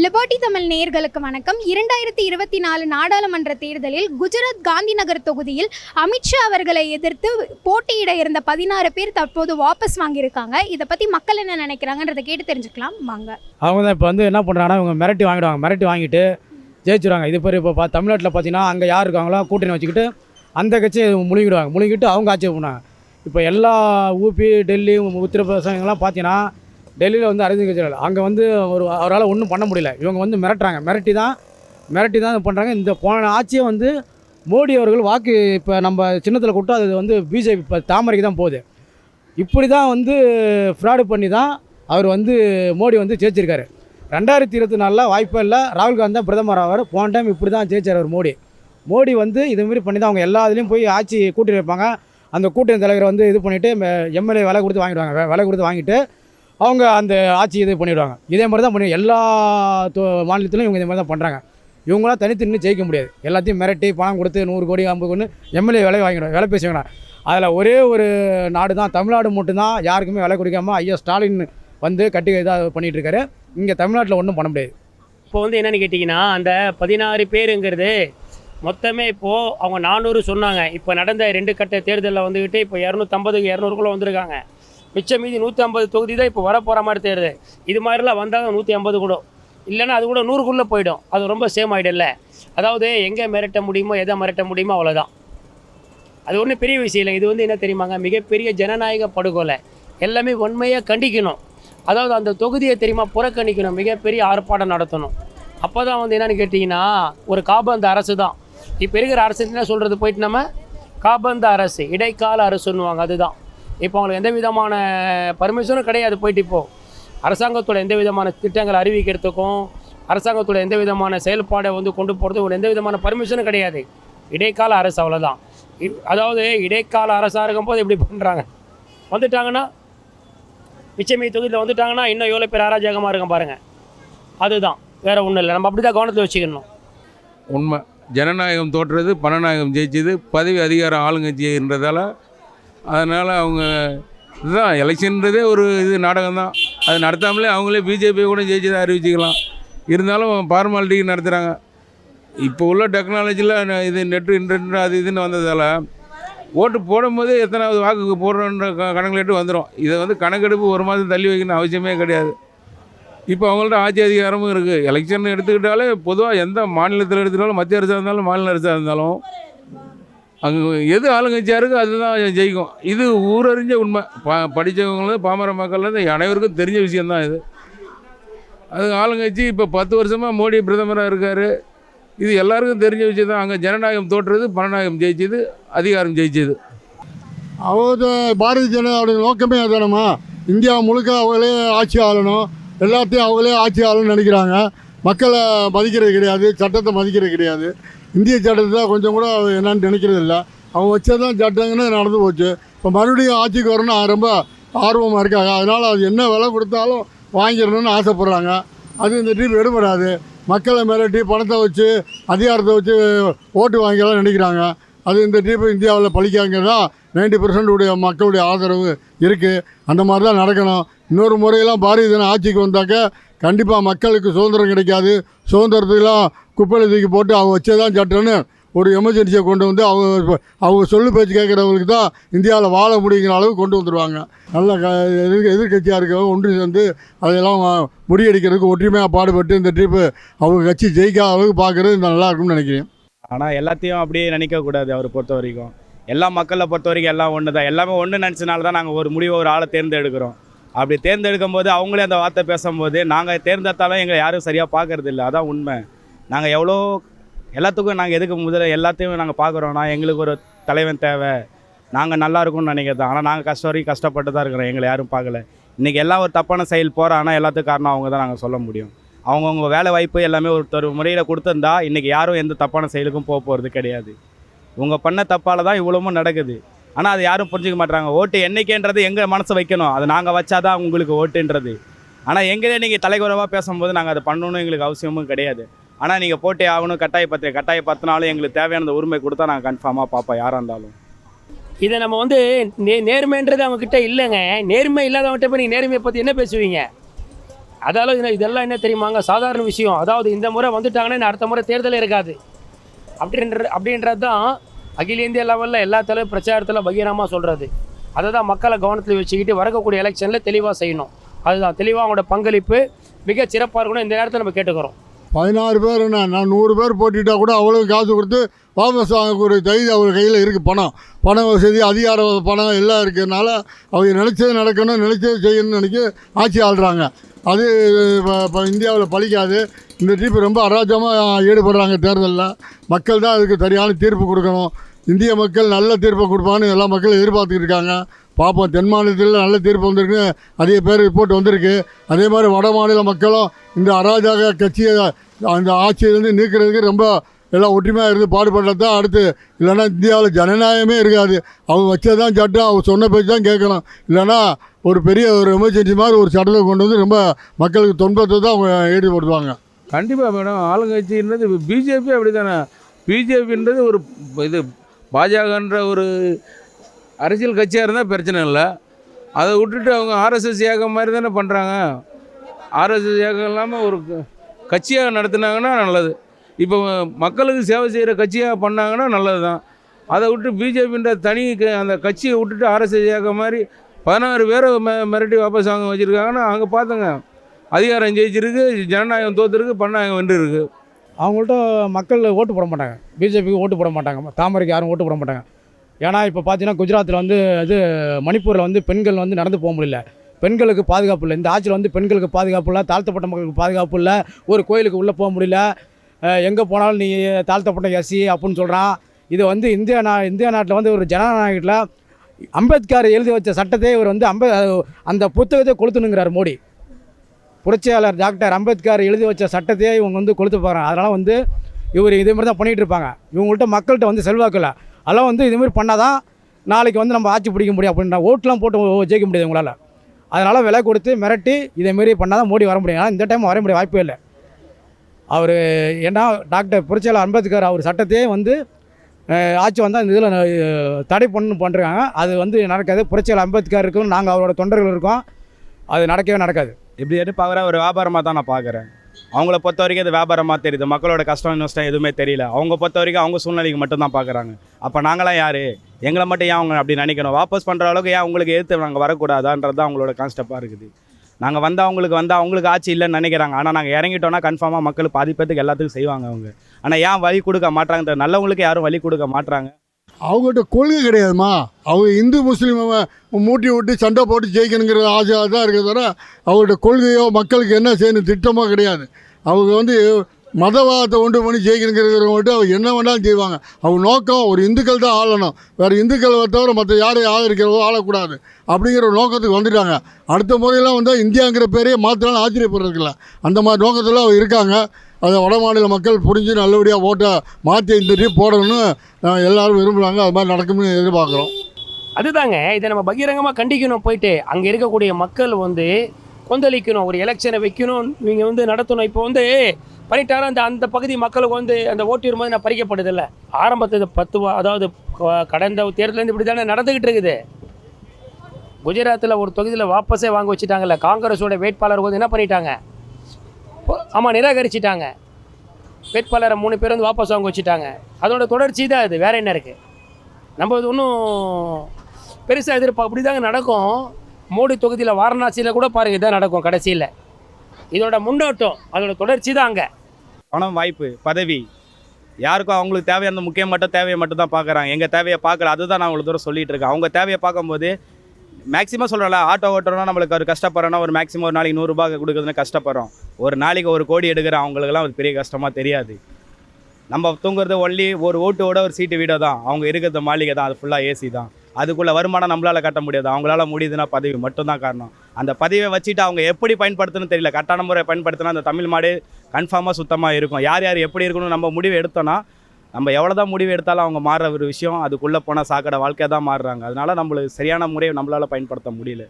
Liberty Tamil நேயர்களுக்கு வணக்கம். இரண்டாயிரத்தி இருபத்தி நாலு நாடாளுமன்ற தேர்தலில் குஜராத் காந்தி நகர் தொகுதியில் அமித்ஷா அவர்களை எதிர்த்து போட்டியிட இருந்த பதினாறு பேர் தற்போது வாபஸ் வாங்கியிருக்காங்க. இதை பற்றி மக்கள் என்ன நினைக்கிறாங்கன்றதை கேட்டு தெரிஞ்சுக்கலாம். வாங்க. அவங்க தான் இப்போ வந்து என்ன பண்ணுறாங்கன்னா இவங்க மிரட்டி வாங்கிடுவாங்க. மிரட்டி வாங்கிட்டு ஜெயிச்சிருவாங்க. இது பேர் இப்போ தமிழ்நாட்டில் பார்த்தீங்கன்னா அங்கே யார் இருக்காங்களோ கூட்டணி வச்சுக்கிட்டு அந்த கட்சியை முழுங்கிடுவாங்க. முழுங்கிட்டு அவங்க ஆட்சி பண்ணுவாங்க இப்போ எல்லா ஊபி டெல்லி உத்தரப்பிரதேசங்கள்லாம் பார்த்தீங்கன்னா டெல்லியில் வந்து அரவிந்த் கெஜ்ரிவால். அங்கே வந்து ஒரு அவரால் ஒன்றும் பண்ண முடியல. இவங்க வந்து மிரட்டுறாங்க. மிரட்டி தான் மிரட்டி தான் இது பண்ணுறாங்க இந்த போன ஆட்சியை வந்து மோடி அவர்கள் வாக்கு இப்போ நம்ம சின்னத்தில் கொடுத்தா அது வந்து பிஜேபி இப்போ தாமரைக்கு தான் போகுது. இப்படி தான் வந்து ஃப்ராடு பண்ணி தான் அவர் வந்து மோடி வந்து ஜெயிச்சிருக்காரு. ரெண்டாயிரத்தி இருபத்தி நாலில் வாய்ப்பே இல்லை. ராகுல் காந்தி தான் பிரதமர் ஆவார். போன டைம் இப்படி தான் ஜெயிச்சார் அவர் மோடி. மோடி வந்து இதுமாரி பண்ணி தான் அவங்க எல்லா இதுலேயும் போய் ஆட்சி கூட்டணி வைப்பாங்க அந்த கூட்டணி தலைவரை வந்து இது பண்ணிவிட்டு எம்எல்ஏ விலை கொடுத்து வாங்கிடுவாங்க. விலை கொடுத்து வாங்கிட்டு அவங்க அந்த ஆட்சி இது பண்ணிவிடுவாங்க இதே மாதிரி தான் பண்ணி எல்லா மாநிலத்திலும் இவங்க இதே மாதிரி தான் பண்ணுறாங்க இவங்களாம் தனித்து நின்று ஜெயிக்க முடியாது. எல்லாத்தையும் மிரட்டி பணம் கொடுத்து நூறு கோடி ஐம்பது கோடி எம்எல்ஏ விலை வாங்கிடுவாங்க. விலை பேசுவாங்க. அதில் ஒரே ஒரு நாடு தான் தமிழ்நாடு மட்டும்தான் யாருக்குமே விலை கொடுக்காமல் ஐயா ஸ்டாலின் வந்து கட்டி இதாக பண்ணிகிட்ருக்காரு இங்கே தமிழ்நாட்டில் ஒன்றும் பண்ண முடியாது. இப்போ வந்து என்னென்னு கேட்டிங்கன்னா அந்த பதினாறு பேருங்கிறது மொத்தமே இப்போது அவங்க நானூறு சொன்னாங்க. இப்போ நடந்த ரெண்டு கட்ட தேர்தலில் வந்துக்கிட்டு இப்போ இரநூத்தம்பதுக்கு இரநூறுக்குள்ளே வந்திருக்காங்க. மிச்சம் மீதி நூற்றி ஐம்பது தொகுதி தான் இப்போ வரப்போகிற மாதிரி தெரியுது இது மாதிரிலாம் வந்தால் நூற்றி ஐம்பது கூட. இல்லைன்னா அது கூட நூறுக்குள்ளே போயிடும். அது ரொம்ப சேம் ஆகிடல அதாவது எங்கே மிரட்ட முடியுமோ எதை மிரட்ட முடியுமோ அவ்வளோதான் அது ஒன்றும் பெரிய விஷயம் இல்லை. இது வந்து என்ன தெரியுமாங்க? மிகப்பெரிய ஜனநாயக படுகொலை. எல்லாமே உண்மையாக கண்டிக்கணும். அதாவது அந்த தொகுதியை தெரியுமா? புறக்கணிக்கணும். மிகப்பெரிய ஆர்ப்பாட்டம் நடத்தணும். அப்போ தான் வந்து என்னன்னு கேட்டிங்கன்னா ஒரு காபந்த அரசு தான். இப்போ இருக்கிற அரசு என்ன சொல்கிறது போயிட்டு நம்ம காபந்த அரசு இடைக்கால அரசுன்னுவாங்க. அதுதான். இப்போ அவங்களுக்கு எந்த விதமான பர்மிஷனும் கிடையாது போயிட்டு இப்போது அரசாங்கத்தோட எந்த விதமான திட்டங்களை அறிவிக்கிறதுக்கும் அரசாங்கத்தோட எந்த விதமான செயல்பாடை வந்து கொண்டு போகிறதுக்கு ஒரு எந்த விதமான பர்மிஷனும் கிடையாது. இடைக்கால அரசு அவ்வளோதான் இ- அதாவது இடைக்கால அரசாக இருக்கும்போது இப்படி பண்ணுறாங்க வந்துட்டாங்கன்னா மிச்சமீ தொகுதியில் வந்துட்டாங்கன்னா இன்னும் எவ்வளோ பேர் அராஜகமாக இருக்கும் பாருங்கள் அதுதான். வேறு ஒன்றும் இல்லை. நம்ம அப்படி தான் கவனத்தில் வச்சுக்கணும். உண்மை. ஜனநாயகம் தோற்றுறது பணநாயகம் ஜெயிச்சது பதவி அதிகாரம் ஆளுங்கட்சின்றதால அதனால் அவங்க இதுதான் எலெக்ஷன்றதே ஒரு இது நாடகம் தான் அது நடத்தாமலே அவங்களே பிஜேபி கூட ஜெயிச்சதை அறிவிச்சிக்கலாம். இருந்தாலும் ஃபார்மாலிட்டிக்கு நடத்துகிறாங்க இப்போ உள்ள டெக்னாலஜியில் இது நெட்டு இன்டர்நெட் அது இதுன்னு வந்ததால் ஓட்டு போடும்போதே எத்தனாவது வாக்குக்கு போடுறோன்ற க- கணக்கிலிட்டு வந்துடும் இதை வந்து கணக்கெடுப்பு ஒரு மாதம் தள்ளி வைக்கணும் அவசியமே கிடையாது. இப்போ அவங்கள்ட்ட ஆட்சி அதிகாரமும் இருக்குது எலெக்ஷன் எடுத்துக்கிட்டாலே பொதுவாக எந்த மாநிலத்தில் எடுத்துட்டாலும் மத்திய அரசாக இருந்தாலும் மாநில அரசாக இருந்தாலும் அங்கே எது ஆளுங்கட்சியாக இருக்கோ அதுதான் ஜெயிக்கும். இது ஊரறிஞ்ச உண்மை. ப படித்தவங்களும் பாமர மக்கள்லேருந்து அனைவருக்கும் தெரிஞ்ச விஷயந்தான் இது. அது ஆளுங்கட்சி இப்போ பத்து வருஷமாக மோடி பிரதமராக இருக்கார். இது எல்லாருக்கும் தெரிஞ்ச விஷயம் தான் அங்கே ஜனநாயகம் தோற்றுறது பணநாயகம் ஜெயிச்சது அதிகாரம் ஜெயிச்சது. அதாவது பாரதிய ஜனதாவுடைய நோக்கமே அதுதானம்மா? இந்தியா முழுக்க அவங்களே ஆட்சி ஆளணும். எல்லாத்தையும் அவங்களே ஆட்சி ஆளணும்னு நினைக்கிறாங்க. மக்களை மதிக்கிறது கிடையாது சட்டத்தை மதிக்கிறது கிடையாது. இந்திய சட்டத்தை கொஞ்சம் கூட என்னன்னு நினைக்கிறதில்ல. அவன் வச்சதான் சட்டங்கன்னு நடந்து போச்சு. இப்போ மறுபடியும் ஆட்சிக்கு வரணும்னு ரொம்ப ஆர்வமாக இருக்காங்க. அதனால் அது என்ன விலை கொடுத்தாலும் வாங்கிடணும்னு ஆசைப்பட்றாங்க. அது இந்த ட்ரிப் எடுபடாது. மக்களை மிரட்டி பணத்தை வச்சு அதிகாரத்தை வச்சு ஓட்டு வாங்கலாம் நினைக்கிறாங்க. அது இந்த ட்ரிப் இந்தியாவில் பழிக்காங்க தான் நைன்டி உடைய மக்களுடைய ஆதரவு இருக்குது அந்த மாதிரி தான் நடக்கணும். இன்னொரு முறையெல்லாம் பாரதிய ஜனதா ஆட்சிக்கு வந்தாக்க கண்டிப்பாக மக்களுக்கு சுதந்திரம் கிடைக்காது. சுதந்திரத்துக்கெல்லாம் குப்பையில் தூக்கி போட்டு அவங்க வச்சதான் சட்டம்னு ஒரு எமர்ஜென்சியை கொண்டு வந்து அவங்க அவங்க சொல்லு பேச்சு கேட்குறவங்களுக்கு தான் இந்தியாவில் வாழ முடியுங்கிற அளவுக்கு கொண்டு வந்துடுவாங்க நல்ல க எதிர் எதிர்கட்சியாக இருக்கிறவங்க ஒன்று சேர்ந்து அதையெல்லாம் முறியடிக்கிறதுக்கு ஒற்றுமையாக பாடுபட்டு இந்த ட்ரிப்பு அவங்க கட்சி ஜெயிக்காத அளவுக்கு பார்க்குறது நல்லா இருக்கும்னு நினைக்கிறேன். ஆனால் எல்லாத்தையும் அப்படியே நினைக்கக்கூடாது அவரை பொறுத்த வரைக்கும். எல்லா மக்களை பொறுத்த வரைக்கும் எல்லாம் ஒன்று தான் எல்லாமே ஒன்று நினச்சனால தான் நாங்கள் ஒரு முடிவை ஒரு ஆளை தேர்ந்தெடுக்கிறோம். அப்படி தேர்ந்தெடுக்கும் போது அவங்களே அந்த வார்த்தை பேசும்போது நாங்கள் தேர்ந்தெடுத்தாலும் எங்களை யாரும் சரியாக பார்க்கறது இல்லை அதான் உண்மை. நாங்கள் எவ்வளோ எல்லாத்துக்கும் நாங்கள் எதுக்கு முதல்ல எல்லாத்தையும் நாங்கள் பார்க்குறோன்னா எங்களுக்கு ஒரு தலைவன் தேவை. நாங்கள் நல்லா இருக்கும்னு நினைக்கிறது ஆனால் நாங்கள் கஷ்டம் வரைக்கும் கஷ்டப்பட்டு தான் இருக்கிறோம். எங்களை யாரும் பார்க்கல. இன்றைக்கி எல்லாம் ஒரு தப்பான செயல் போகிறோம் ஆனால் எல்லாத்துக்கும் காரணம் அவங்க தான் நாங்கள் சொல்ல முடியும். அவங்கவுங்க வேலை வாய்ப்பு எல்லாமே ஒருத்தர் முறையில் கொடுத்துருந்தா இன்றைக்கி யாரும் எந்த தப்பான செயலுக்கும் போக போகிறது கிடையாது. உங்கள் பண்ண தப்பால் தான் இவ்வளவும் நடக்குது. ஆனால் அது யாரும் புரிஞ்சுக்க மாட்றாங்க. ஓட்டு என்றைக்கேன்றது எங்கள் மனசை வைக்கணும். அது நாங்கள் வச்சாதான் உங்களுக்கு ஓட்டுன்றது. ஆனால் எங்களே நீங்கள் தலைக்குறவாக பேசும்போது நாங்கள் அதை பண்ணணும்னு எங்களுக்கு அவசியமும் கிடையாது. ஆனால் நீங்கள் போட்டே ஆகணும். கட்டாய பத்திரிகை கட்டாய பத்தினாலும் எங்களுக்கு தேவையான உரிமை கொடுத்தா நாங்கள் கன்ஃபார்மாக பார்ப்போம் யாராக இருந்தாலும். இதை நம்ம வந்து நே நேர்மைன்றது அவங்கக்கிட்ட இல்லைங்க. நேர்மை இல்லாதவங்ககிட்ட போய் நீங்கள் நேர்மையை பற்றி என்ன பேசுவீங்க? அதால இதெல்லாம் என்ன தெரியுமாங்க? சாதாரண விஷயம். அதாவது இந்த முறை வந்துட்டாங்கன்னா அடுத்த முறை தேர்தலே இருக்காது. அப்படின்ற அப்படின்றது தான் அகில இந்திய லெவலில் எல்லா தலைவர் பிரச்சாரத்தில் பகிரமாக சொல்கிறது அதை தான் மக்களை கவனத்தில் வச்சுக்கிட்டு வரக்கூடிய எலெக்ஷனில் தெளிவாக செய்யணும். அதுதான். தெளிவாக அவங்களோட பங்களிப்பு மிக சிறப்பாக இருக்கணும். இந்த நேரத்தில் நம்ம கேட்டுக்கிறோம். பதினாறு பேர் என்ன? நான் நூறு பேர் போட்டிட்டால் கூட அவ்வளோ காசு கொடுத்து வாபஸ் வாங்கக்கூடிய தகுதி அவர் கையில் இருக்குது பணம். பண வசதி அதிகார பணம் எல்லாம் இருக்கிறதுனால அவங்க நினச்சது நடக்கணும் நினச்சது செய்யணும்னு நினைக்க ஆட்சி ஆள்றாங்க. அது இப்போ இந்தியாவில் பழிக்காது. இந்த ட்ரிப் ரொம்ப அராஜமாக ஈடுபடுறாங்க தேர்தலில். மக்கள் தான் அதுக்கு சரியான தீர்ப்பு கொடுக்கணும். இந்திய மக்கள் நல்ல தீர்ப்பை கொடுப்பான்னு எல்லா மக்களும் எதிர்பார்த்துக்கிட்டு இருக்காங்க. பார்ப்போம் தென் மாநிலத்தில் நல்ல தீர்ப்பு வந்திருக்கு. அதிக பேர் ரிப்போர்ட் வந்திருக்கு. அதே மாதிரி வட மாநில மக்களும் இந்த அராஜக கட்சியை அந்த ஆட்சியிலேருந்து நீக்கிறதுக்கு ரொம்ப எல்லாம் ஒற்றுமையாக இருந்து பாடுபடுறது தான் அடுத்து இல்லைன்னா இந்தியாவில் ஜனநாயகமே இருக்காது. அவங்க வச்சதான் சட்டம். அவங்க சொன்ன பேச்சு தான் கேட்கணும். இல்லைன்னா ஒரு பெரிய ஒரு எமர்ஜென்சி மாதிரி ஒரு சட்டத்தை கொண்டு வந்து ரொம்ப மக்களுக்கு துன்பத்தை தான் அவங்க ஈடுபடுத்துவாங்க கண்டிப்பாக மேடம் ஆளுங்கட்சின்றது பிஜேபி அப்படி தானே பிஜேபின்றது ஒரு இது பாஜகன்ற ஒரு அரசியல் கட்சியாக இருந்தால் பிரச்சனை இல்லை. அதை விட்டுட்டு அவங்க ஆர்எஸ்எஸ் ஏகம் மாதிரி தானே பண்ணுறாங்க ஆர்எஸ்எஸ் ஏகம் இல்லாமல் ஒரு கட்சியாக நடத்துனாங்கன்னா நல்லது. இப்போ மக்களுக்கு சேவை செய்கிற கட்சியாக பண்ணாங்கன்னா நல்லது தான் அதை விட்டு பிஜேபின்ற தனி க- அந்த கட்சியை விட்டுட்டு ஆர்எஸ்எஸ் ஏகம் மாதிரி பதினாறு பேரை மெ மிரட்டி வாபஸ் வாங்க வச்சுருக்காங்கன்னா அங்கே பார்த்துங்க அதிகாரம் ஜெயிச்சிருக்கு ஜனநாயகம் தோத்துருக்கு பன்னாயகம் வென்றிருக்கு. அவங்கள்ட்ட மக்கள் ஓட்டு போட மாட்டாங்க. பிஜேபிக்கு ஓட்டு போட மாட்டாங்க. தாமரைக்கு யாரும் ஓட்டு போட மாட்டாங்க. ஏன்னா இப்போ பார்த்தீங்கன்னா குஜராத்தில் வந்து இது மணிப்பூரில் வந்து பெண்கள் வந்து நடந்து போக முடியல. பெண்களுக்கு பாதுகாப்பு இல்லை. இந்த ஆட்சியில் வந்து பெண்களுக்கு பாதுகாப்பு இல்லை தாழ்த்தப்பட்ட மக்களுக்கு பாதுகாப்பு இல்லை. ஒரு கோயிலுக்கு உள்ளே போக முடியல. எங்கே போனாலும் நீ தாழ்த்தப்பட்ட எஸ்சி அப்படின்னு சொல்கிறான் இது வந்து இந்தியா நா இந்தியா நாட்டில் வந்து ஒரு ஜனநாயகத்தில் அம்பேத்கர் எழுதி வச்ச சட்டத்தை இவர் வந்து அம்பே அந்த புத்தகத்தை கொளுத்துணுங்கிறார் மோடி. புரட்சியாளர் டாக்டர் அம்பேத்கர் எழுதி வச்ச சட்டத்தையே இவங்க வந்து கொளுத்து போகிறாங்க அதனால் வந்து இவர் இதே மாதிரி தான் பண்ணிகிட்டு இருப்பாங்க. இவங்கள்ட்ட மக்கள்கிட்ட வந்து செல்வாக்கில்லை அதெல்லாம் வந்து இதுமாரி பண்ணால் தான் நாளைக்கு வந்து நம்ம ஆட்சி பிடிக்க முடியும் அப்படின்ற ஓட்டெலாம் போட்டு ஜெயிக்க முடியாது உங்களால். அதனால் விலை கொடுத்து மிரட்டி இதேமாரி பண்ணால் தான் மோடி வர முடியும். ஆனால் இந்த டைம் வர முடிய வாய்ப்பே இல்லை. அவர் ஏன்னா டாக்டர் புரட்சியாளர் அம்பேத்கர் அவர் சட்டத்தையே வந்து ஆட்சி வந்தால் இந்த இதில் தடை பண்ணு பண்ணுறாங்க அது வந்து நடக்காது. புரட்சியாளர் அம்பேத்கர் இருக்கும் நாங்கள் அவரோட தொண்டர்கள் இருக்கோம். அது நடக்கவே நடக்காது. இப்படி எடுத்து பார்க்குற ஒரு வியாபாரமாக தான் நான் பார்க்குறேன் அவங்கள பொறுத்த வரைக்கும் அது வியாபாரமாக தெரியுது. மக்களோட கஷ்டம் நஷ்டம் எதுவுமே தெரியல. அவங்க பொறுத்த வரைக்கும் அவங்க சூழ்நிலைக்கு மட்டும் தான் பார்க்குறாங்க அப்போ நாங்களாம் யார்? எங்களை மட்டும் ஏன் அவங்க அப்படி நினைக்கணும்? வாபஸ் பண்ணுற அளவுக்கு ஏன் உங்களுக்கு எதிர்த்து நாங்கள் வரக்கூடாதான்றது தான் அவங்களோட கான்ஸ்டப்பாக இருக்குது. நாங்கள் வந்தால் அவங்களுக்கு வந்தால் அவங்களுக்கு ஆட்சி இல்லைன்னு நினைக்கிறாங்க. ஆனால் நாங்கள் இறங்கிட்டோம்னா கன்ஃபார்மாக மக்கள் பாதிப்பத்துக்கு எல்லாத்துக்கும் செய்வாங்க அவங்க. ஆனால் ஏன் வழி கொடுக்க மாட்டாங்க நல்லவங்களுக்கு யாரும் வழி கொடுக்க மாட்டாங்க அவங்ககிட்ட கொள்கை கிடையாதுமா. அவங்க இந்து முஸ்லீம் மூட்டி விட்டு சண்டை போட்டு ஜெயிக்கணுங்கிற ஆசை தான் இருக்கிற தவிர அவங்கள்ட்ட கொள்கையோ மக்களுக்கு என்ன செய்யணும் திட்டமோ கிடையாது. அவங்க வந்து மதவாதத்தை உண்டு பண்ணி ஜெயிக்கணுங்கிறவங்கள்ட்ட அவங்க என்ன வேணாலும் செய்வாங்க. அவங்க நோக்கம் ஒரு இந்துக்கள் தான் ஆளணும். வேறு இந்துக்களை தவிர மற்ற யாரையும் ஆதரிக்கிறவோ ஆளக்கூடாது அப்படிங்கிற ஒரு நோக்கத்துக்கு வந்துட்டாங்க. அடுத்த முறையெல்லாம் வந்தால் இந்தியாங்கிற பேரையே மாத்திரம் ஆச்சரியப்படுறதுக்கில்ல அந்த மாதிரி நோக்கத்தில் அவங்க இருக்காங்க. அதை வட மாநில மக்கள் புரிஞ்சு நல்லபடியாக ஓட்டை மாற்றி இந்த போடணும்னு எல்லோரும் எல்லாரும் விரும்புகிறாங்க அது மாதிரி நடக்கும்னு எதிர்பார்க்குறோம். அதுதாங்க. இதை நம்ம பகிரங்கமாக கண்டிக்கணும் போயிட்டு அங்கே இருக்கக்கூடிய மக்கள் வந்து கொந்தளிக்கணும் ஒரு எலெக்ஷனை வைக்கணும். நீங்கள் வந்து நடத்தணும். இப்போ வந்து பண்ணிட்டாலும் அந்த அந்த பகுதி மக்களுக்கு வந்து அந்த ஓட்டு போது நான் பறிக்கப்படுதில்ல ஆரம்பத்தில் பத்து வா- அதாவது கடந்த தேர்தலேருந்து இப்படி தானே நடந்துக்கிட்டு இருக்குது. குஜராத்தில் ஒரு தொகுதியில் வாபஸே வாங்க வச்சுட்டாங்கல்ல. காங்கிரஸோட வேட்பாளர் வந்து என்ன பண்ணிட்டாங்க? ஆமாம் நிராகரிச்சிட்டாங்க. வேட்பாளரை மூணு பேர் வந்து வாபஸ் வாங்க வச்சுட்டாங்க. அதோட தொடர்ச்சி தான் அது. வேறு என்ன இருக்குது நம்ம இது ஒன்றும் பெருசாக எதிர்ப்பு அப்படி தாங்க நடக்கும். மோடி தொகுதியில் வாரணாசியில் கூட பாருங்கள் இதான் நடக்கும் கடைசியில். இதோட முன்னோட்டம் அதோட தொடர்ச்சி தான் அங்கே. பணம் வாய்ப்பு பதவி. யாருக்கும் அவங்களுக்கு தேவையான முக்கியம் மட்டும் தேவையை மட்டும் தான் பார்க்குறாங்க. எங்கள் தேவையை பார்க்கல அதுதான் நான் அவ்வளோ தூரம் சொல்லிகிட்டு இருக்கேன். அவங்க தேவையை பார்க்கும்போது மேக்ஸிமம் சொல்கிறல ஆட்டோ ஓட்டுறோம்னா நம்மளுக்கு ஒரு கஷ்டப்படுறோம்னா ஒரு மேக்ஸிமம் ஒரு நாளைக்கு நூறுரூபா கொடுக்குறதுன்னு கஷ்டப்படுறோம். ஒரு நாளைக்கு ஒரு கோடி எடுக்கிற அவங்களுக்குலாம் அது பெரிய கஷ்டமாக தெரியாது. நம்ம தூங்குறது ஒன்லி ஒரு ஓட்டோட ஒரு சீட்டு வீடோ தான். அவங்க இருக்கிறது மாளிகை தான் அது ஃபுல்லாக ஏசி தான். அதுக்குள்ளே வருமானம் நம்மளால் கட்ட முடியாது. அவங்களால முடியுதுன்னா பதவி மட்டும்தான் காரணம். அந்த பதவியை வச்சுட்டு அவங்க எப்படி பயன்படுத்தணும்னு தெரியல. கரெக்டான முறை பயன்படுத்தினா அந்த தமிழ் மாடு கன்ஃபார்மாக சுத்தமாக இருக்கும். யார் யார் எப்படி இருக்கணும் நம்ம முடிவு எடுத்தோன்னா நம்ம எவ்வளோ தான் முடிவு எடுத்தாலும் அவங்க மாறுற ஒரு விஷயம் அதுக்குள்ளே போனால் சாக்கடை வாழ்க்கை தான் மாறுறாங்க. அதனால நம்மளுக்கு சரியான முறையை நம்மளால் பயன்படுத்த முடியல.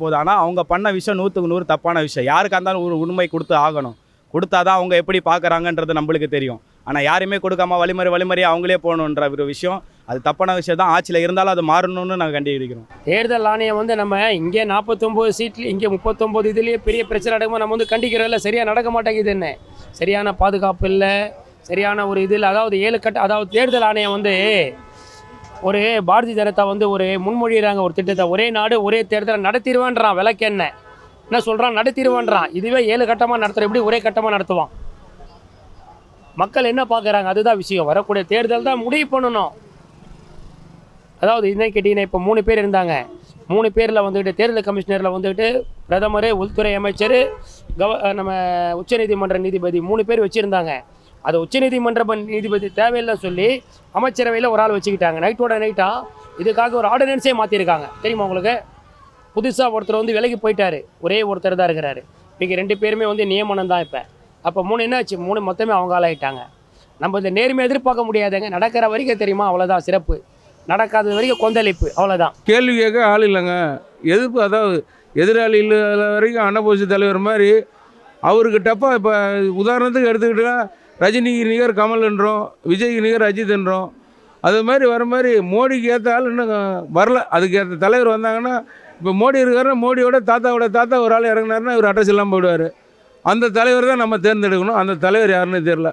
போது ஆனால் அவங்க பண்ண விஷயம் நூற்றுக்கு நூறு தப்பான விஷயம். யாருக்காக இருந்தாலும் ஒரு உண்மை கொடுத்து ஆகணும். கொடுத்தாதான் அவங்க எப்படி பார்க்குறாங்கன்றது நம்மளுக்கு தெரியும். ஆனால் யாருமே கொடுக்காம வழிமுறை வழிமுறையாக அவங்களே போகணுன்ற ஒரு விஷயம் அது தப்பான விஷயம் தான். ஆட்சியில் இருந்தாலும் அது மாறணும்னு நாங்கள் கண்டிக்கிறோம். தேர்தல் ஆணையம் வந்து நம்ம இங்கே நாற்பத்தொம்போது சீட்ல இங்கே முப்பத்தொம்போது இதுலேயே பெரிய பிரச்சனை நடக்கும்போது நம்ம வந்து கண்டிக்கிறதில்ல சரியாக நடக்க மாட்டேங்குது என்ன? சரியான பாதுகாப்பு இல்லை. சரியான ஒரு இதில் அதாவது ஏழு கட்ட அதாவது தேர்தல் ஆணையம் வந்து ஒரு பாரதிய ஜனதா வந்து ஒரு முன்மொழிகிறாங்க ஒரு திட்டத்தை. ஒரே நாடு ஒரே தேர்தலை நடத்திடுவான்றான். விளக்கென்ன என்ன? சொல்கிறான் நடத்திடுவான்றான். இதுவே ஏழு கட்டமாக நடத்துகிற எப்படி ஒரே கட்டமாக நடத்துவான்? மக்கள் என்ன பார்க்குறாங்க? அதுதான் விஷயம். வரக்கூடிய தேர்தல் தான் முடிவு பண்ணணும். அதாவது இதுதான் கேட்டிங்கன்னா இப்போ மூணு பேர் இருந்தாங்க. மூணு பேரில் வந்துக்கிட்டு தேர்தல் கமிஷனரில் வந்துக்கிட்டு பிரதமர் உள்துறை அமைச்சர் கவ நம்ம உச்சநீதிமன்ற நீதிபதி மூணு பேர் வச்சுருந்தாங்க. அதை உச்சநீதிமன்ற நீதிபதி தேவையில்லை சொல்லி அமைச்சரவையில் ஒரு ஆள் வச்சுக்கிட்டாங்க. நைட்டோட நைட்டாக இதுக்காக ஒரு ஆர்டினன்ஸே மாற்றிருக்காங்க தெரியுமா உங்களுக்கு? புதுசாக ஒருத்தர் வந்து விலைக்கு போயிட்டாரு. ஒரே ஒருத்தர் தான் இருக்கிறாரு. இன்றைக்கி ரெண்டு பேருமே வந்து நியமனம் தான் இப்போ. அப்போ மூணு என்ன ஆச்சு மூணு மொத்தமே அவங்க ஆளாயிட்டாங்க நம்ம இந்த நேர்மை எதிர்பார்க்க முடியாதுங்க. நடக்கிற வரைக்கும் தெரியுமா? அவ்வளோதான் சிறப்பு. நடக்காத வரைக்கும் கொந்தளிப்பு. அவ்வளோதான் கேள்வி கேட்க ஆள் இல்லைங்க. எதிர்ப்பு அதாவது எதிராளி இல்லாத வரைக்கும் அன்னபூசி தலைவர் மாதிரி அவருக்கு டப்பா இப்போ உதாரணத்துக்கு எடுத்துக்கிட்டா ரஜினிக்கு நிகர் கமல்ன்றோம் விஜய்க்கு நிகர் அஜித்ன்றோம் அது மாதிரி வர மாதிரி மோடிக்கு ஏற்ற ஆள் இன்னும் வரல. அதுக்கு ஏற்ற தலைவர் வந்தாங்கன்னா இப்போ மோடி இருக்காருன்னா மோடியோட தாத்தாவோட தாத்தா ஒரு ஆள் இறங்கினாருன்னா இவர் அட்ரஸ் இல்லாமல் போயிடுவார். அந்த தலைவர் தான் நம்ம தேர்ந்தெடுக்கணும். அந்த தலைவர் யாருன்னு தெரில